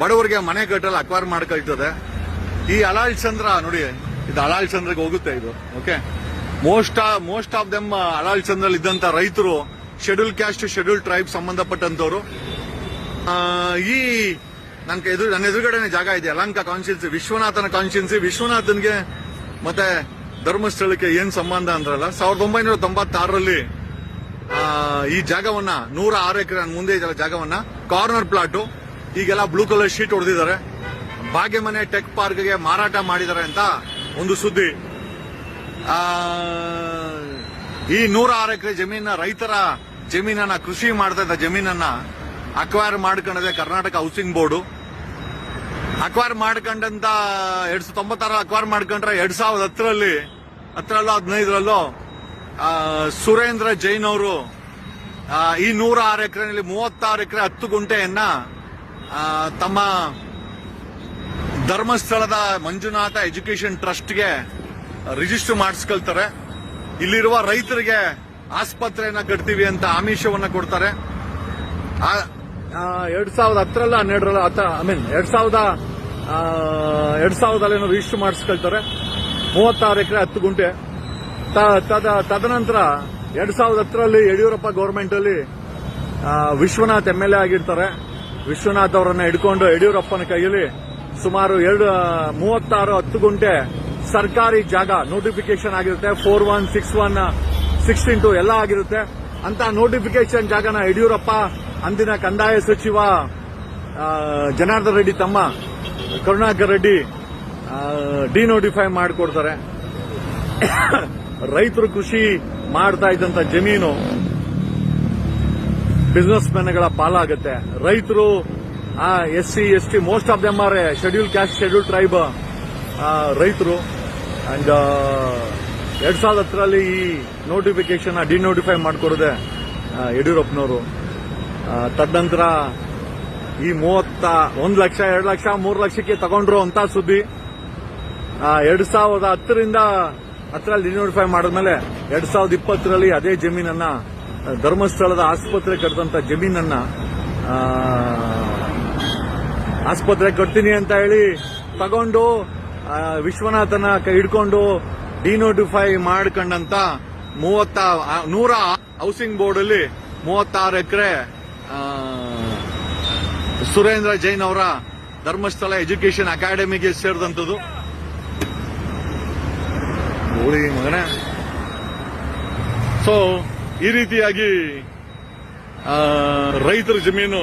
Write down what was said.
ಬಡವರಿಗೆ ಮನೆ ಕಟ್ಟಲು ಅಕ್ವೈರ್ ಮಾಡ್ಕೊಳ್ತದೆ. ಈ ಅಲಾಳ್ ಚಂದ್ರ, ನೋಡಿ, ಇದು ಅಲಾಳ್ ಚಂದ್ರಗೆ ಹೋಗುತ್ತೆ ಇದು okay most most of them ಅಲಾಳ್ ಚಂದ್ರಲ್ಲಿ ಇದ್ದಂತ ರೈತರು ಶೆಡ್ಯೂಲ್ ಕ್ಯಾಸ್ಟ್ ಶೆಡ್ಯೂಲ್ ಟ್ರೈಬ್ ಸಂಬಂಧಪಟ್ಟಂತವ್ರು ಈ ನನ್ನ ಎದುರು, ನನ್ನ ಎದುರುಗಡೆನೆ ಜಾಗ ಇದೆ, ಅಲಂಕ ಕಾನ್ಸ್ಟಿಟ್ಯೂನ್ಸಿ ವಿಶ್ವನಾಥನ ಕಾನ್ಸ್ಟಿಟ್ಯೂನ್ಸಿ ವಿಶ್ವನಾಥನ್ಗೆ ಮತ್ತೆ ಧರ್ಮಸ್ಥಳಕ್ಕೆ ಏನ್ ಸಂಬಂಧ ಅಂದ್ರಲ್ಲ, ಸಾವಿರದ ಒಂಬೈನೂರ ತೊಂಬತ್ತಾರರಲ್ಲಿ ಈ ಜಾಗವನ್ನ, ನೂರ ಆರು ಎಕರೆ ಮುಂದೆ ಇದೆಯಲ್ಲ ಜಾಗವನ್ನ ಕಾರ್ನರ್ ಪ್ಲಾಟ್ ಈಗೆಲ್ಲ ಬ್ಲೂ ಕಲರ್ ಶೀಟ್ ಹೊಡೆದಿದ್ದಾರೆ. ಭಾಗ್ಯಮನೆ ಟೆಕ್ ಪಾರ್ಕ್ಗೆ ಮಾರಾಟ ಮಾಡಿದ್ದಾರೆ ಅಂತ ಒಂದು ಸುದ್ದಿ. ಈ ನೂರ ಆರು ಎಕರೆ ಜಮೀನ ರೈತರ ಜಮೀನನ್ನ, ಕೃಷಿ ಮಾಡ್ತಾ ಇದ್ದ ಜಮೀನನ್ನ ಅಕ್ವೈರ್ ಮಾಡ್ಕೊಂಡಿದೆ ಕರ್ನಾಟಕ ಹೌಸಿಂಗ್ ಬೋರ್ಡು ಅಕ್ವೈರ್ ಮಾಡ್ಕೊಂಡಂತ ಎರಡ್ ಸಾವಿರದ ತೊಂಬತ್ತಾರ ಅಕ್ವೈರ್ ಮಾಡ್ಕೊಂಡ್ರೆ ಎರಡ್ ಸಾವಿರದ ಹತ್ತರಲ್ಲಿ, ಹತ್ತರಲ್ಲೋ ಹದಿನೈದರಲ್ಲೋ ಸುರೇಂದ್ರ ಜೈನ್ ಅವರು ಈ ನೂರ ಆರು ಎಕರೆನಲ್ಲಿ ಮೂವತ್ತಾರು ಎಕರೆ ಹತ್ತು ಗುಂಟೆಯನ್ನ ತಮ್ಮ ಧರ್ಮಸ್ಥಳದ ಮಂಜುನಾಥ ಎಜುಕೇಶನ್ ಟ್ರಸ್ಟ್ಗೆ ರಿಜಿಸ್ಟರ್ ಮಾಡಿಸ್ಕೊಳ್ತಾರೆ. ಇಲ್ಲಿರುವ ರೈತರಿಗೆ ಆಸ್ಪತ್ರೆಯನ್ನ ಕಟ್ತೀವಿ ಅಂತ ಆಮಿಷವನ್ನ ಕೊಡ್ತಾರೆ. ಎರಡ್ ಸಾವಿರದ ಹತ್ತರಲ್ಲ, ಹನ್ನೆರಡರಲ್ಲ ಐ ಮೀನ್ ಎರಡ್ ಸಾವಿರದ ಎರಡ್ ಸಾವಿರದಲ್ಲಿ ಏನೋ ರಿಜಿಸ್ಟರ್ ಮಾಡಿಸ್ಕೊಳ್ತಾರೆ. ಮೂವತ್ತಾರು ಎಕರೆ ಹತ್ತು ಗುಂಟೆ. ತದನಂತರ ಎರಡ್ ಸಾವಿರದ ಹತ್ತರಲ್ಲಿ ಯಡಿಯೂರಪ್ಪ ಗೌರ್ಮೆಂಟ್ ಅಲ್ಲಿ ವಿಶ್ವನಾಥ್ ಎಂ ಎಲ್ ಎ ಆಗಿರ್ತಾರೆ. ವಿಶ್ವನಾಥ್ ಅವರನ್ನ ಹಿಡ್ಕೊಂಡು ಯಡಿಯೂರಪ್ಪನ ಕೈಯಲ್ಲಿ ಸುಮಾರು ಎರಡು ಮೂವತ್ತಾರು ಹತ್ತು ಗುಂಟೆ ಸರ್ಕಾರಿ ಜಾಗ ನೋಟಿಫಿಕೇಶನ್ ಆಗಿರುತ್ತೆ. Four one six one sixteen two ಎಲ್ಲ ಆಗಿರುತ್ತೆ. ಅಂತ ನೋಟಿಫಿಕೇಶನ್ ಜಾಗನ ಯಡಿಯೂರಪ್ಪ, ಅಂದಿನ ಕಂದಾಯ ಸಚಿವ ಜನಾರ್ದನ್ ರೆಡ್ಡಿ ತಮ್ಮ, ಕರುಣಾಕರ್ ರೆಡ್ಡಿ ಡಿನೋಟಿಫೈ ಮಾಡಿಕೊಡ್ತಾರೆ. ರೈತರು ಕೃಷಿ ಮಾಡ್ತಾ ಇದ್ದಂತ ಜಮೀನು ಬಿಸ್ನೆಸ್ ಮ್ಯಾನ್ಗಳ ಪಾಲಾಗುತ್ತೆ. ರೈತರು S C S T most of them are schedule caste schedule tribe ರೈತರು. ಅಂಡ್ ಎರಡ್ ಸಾವಿರದ ಹತ್ತರಲ್ಲಿ ಈ ನೋಟಿಫಿಕೇಶನ್ ಡಿನೋಟಿಫೈ ಮಾಡಿಕೊಡದೆ ಯಡಿಯೂರಪ್ಪನವರು. ತದನಂತರ ಈ ಮೂವತ್ತ, ಒಂದು ಲಕ್ಷ, ಎರಡು ಲಕ್ಷ, ಮೂರು ಲಕ್ಷಕ್ಕೆ ತಗೊಂಡ್ರು ಅಂತ ಸುದ್ದಿ. ಎರಡು ಸಾವಿರದ ಹತ್ತರಿಂದ ಹತ್ತರಲ್ಲಿ ಡಿನೋಟಿಫೈ ಮಾಡಿದ್ಮೇಲೆ ಎರಡ್ ಸಾವಿರದ ಇಪ್ಪತ್ತರಲ್ಲಿ ಅದೇ ಜಮೀನನ್ನ ಧರ್ಮಸ್ಥಳದ ಆಸ್ಪತ್ರೆ ಕಟ್ಟಿದಂತ ಜಮೀನನ್ನ ಆಸ್ಪತ್ರೆ ಕಟ್ತೀನಿ ಅಂತ ಹೇಳಿ ತಗೊಂಡು ವಿಶ್ವನಾಥನ ಹಿಡ್ಕೊಂಡು ಡಿನೋಟಿಫೈ ಮಾಡ್ಕೊಂಡಂತ ಮೂವತ್ತ ನೂರ ಹೌಸಿಂಗ್ ಬೋರ್ಡ್ ಅಲ್ಲಿ ಮೂವತ್ತಾರು ಎಕರೆ ಸುರೇಂದ್ರ ಜೈನ್ ಅವರ ಧರ್ಮಸ್ಥಳ ಎಜುಕೇಶನ್ ಅಕಾಡೆಮಿಗೆ ಸೇರಿದಂಥದ್ದು. ಮಗನೇ. ಸೊ ಈ ರೀತಿಯಾಗಿ ರೈತರ ಜಮೀನು